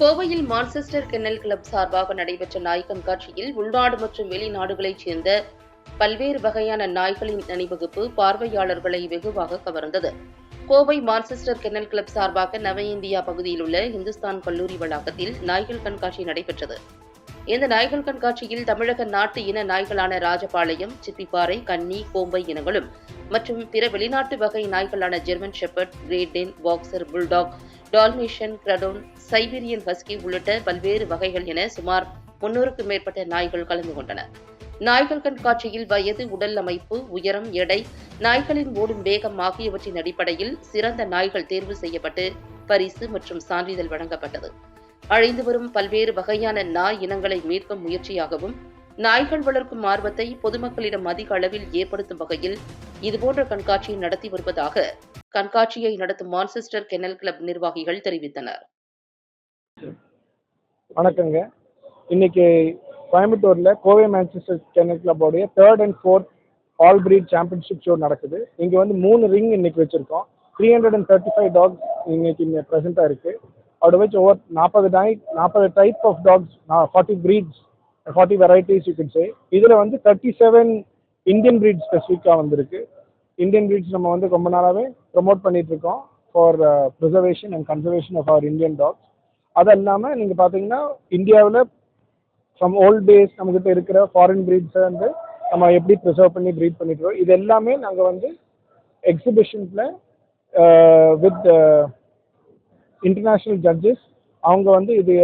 கோவையில் Manchester kennel club சார்பாக நடைபெற்ற நாய் கண்காட்சியில் உள்நாடு மற்றும் வெளிநாடுகளைச் சேர்ந்த பல்வேறு வகையான நாய்களின் அணிவகுப்பு பார்வையாளர்களை வெகுவாக கவர்ந்தது. கோவை மான்செஸ்டர் கென்னல் கிளப் சார்பாக நவ இந்தியா பகுதியில் உள்ள இந்துஸ்தான் கல்லூரி வளாகத்தில் நாய்கள் கண்காட்சி நடைபெற்றது. இந்த நாய்கள் கண்காட்சியில் தமிழக நாட்டு இன நாய்களான ராஜபாளையம் சிப்பிப்பாறை கன்னி கோம்பை இனங்களும் மற்றும் பிற வெளிநாட்டு வகை நாய்களான German shepherd great Dane boxer bulldog Dalmatian கிரடோன் Siberian husky உள்ளிட்ட பல்வேறு வகைகள் என சுமார் முன்னூறுக்கும் மேற்பட்ட நாய்கள் கலந்து கொண்டன. நாய்கள் கண்காட்சியில் வயது உடல் அமைப்பு உயரம் எடை நாய்களின் ஓடும் வேகம் ஆகியவற்றின் அடிப்படையில் சிறந்த நாய்கள் தேர்வு செய்யப்பட்டு பரிசு மற்றும் சான்றிதழ் வழங்கப்பட்டது. அழிந்து வரும் பல்வேறு வகையான நாய் இனங்களை மீட்கும் முயற்சியாகவும் நாய்கள் வளர்க்கும் ஆர்வத்தை பொதுமக்களிடம் அதிக அளவில் ஏற்படுத்தும் வகையில் இதுபோன்ற கண்காட்சியை நடத்தி வருவதாக கண்காட்சியை நடத்தும் மான்செஸ்டர் கென்னல் கிளப் நிர்வாகிகள் தெரிவித்தனர். வணக்கங்க. இன்னைக்கு கோயம்புத்தூர்ல Kovai Manchester kennel கிளப்போடைய third and fourth all breed championship show நடக்குது. இங்க வந்து மூணு ரிங் இன்னைக்கு வச்சிருக்கோம். Three hundred and thirty five dogs இன்னைக்கு இங்கே ப்ரெசென்ட்டாக இருக்கு. அதோட வச்சு ஒவ்வொரு நாற்பது டாய் நாற்பது type of dogs forty breeds forty varieties you can say இதில் வந்து தேர்ட்டி செவன் இந்தியன் பிரீட் ஸ்பெசிஃபிக்காக வந்திருக்கு. இந்தியன் பிரீட்ஸ் நம்ம வந்து ரொம்ப நாளாகவே ப்ரொமோட் பண்ணிட்டு இருக்கோம் for preservation and conservation of our Indian dogs அது இல்லாமல் நீங்கள் பார்த்தீங்கன்னா இந்தியாவில் ஃப்ரம் ஓல்ட் டேஸ் நம்மக்கிட்ட இருக்கிற ஃபாரின் பிரீட்ஸை வந்து நம்ம எப்படி ப்ரிசர்வ் பண்ணி ப்ரீட் பண்ணிட்டு இருக்கோம் இது எல்லாமே நாங்கள் வந்து எக்ஸிபிஷன்ஸில் வித் இன்டர்நேஷ்னல் ஜட்ஜஸ் அவங்க வந்து இது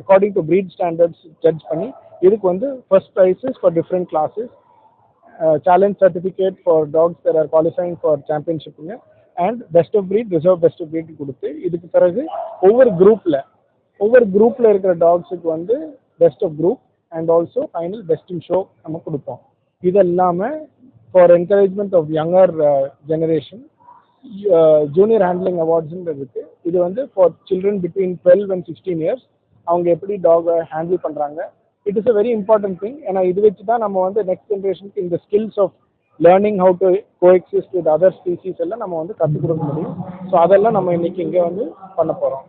according to breed standards judge பண்ணி இதுக்கு வந்து first prizes for different classes challenge certificate for dogs there are qualifying for சாம்பியன்ஷிப்புங்க and best of breed reserve best of breed கொடுத்து இதுக்கு பிறகு ஒவ்வொரு குரூப்பில் ஒவ்வொரு குரூப்பில் இருக்கிற டாக்ஸுக்கு வந்து best of group and also final best in show நம்ம கொடுப்போம். இது இல்லாமல் for encouragement of younger generation junior handling அவார்ட்ஸ்ன்றது இருக்குது இது வந்து for children between twelve and sixteen years அவங்க எப்படி டாகை ஹேண்டில் பண்ணுறாங்க it is a very important thing ஏன்னா இது வச்சு தான் நம்ம வந்து நெக்ஸ்ட் ஜென்ரேஷனுக்கு இந்த skills of learning how to coexist with other species எல்லாம் நம்ம வந்து கற்றுக் கொடுக்க முடியும். ஸோ அதெல்லாம் நம்ம இன்னைக்கு இங்கே வந்து பண்ண போகிறோம்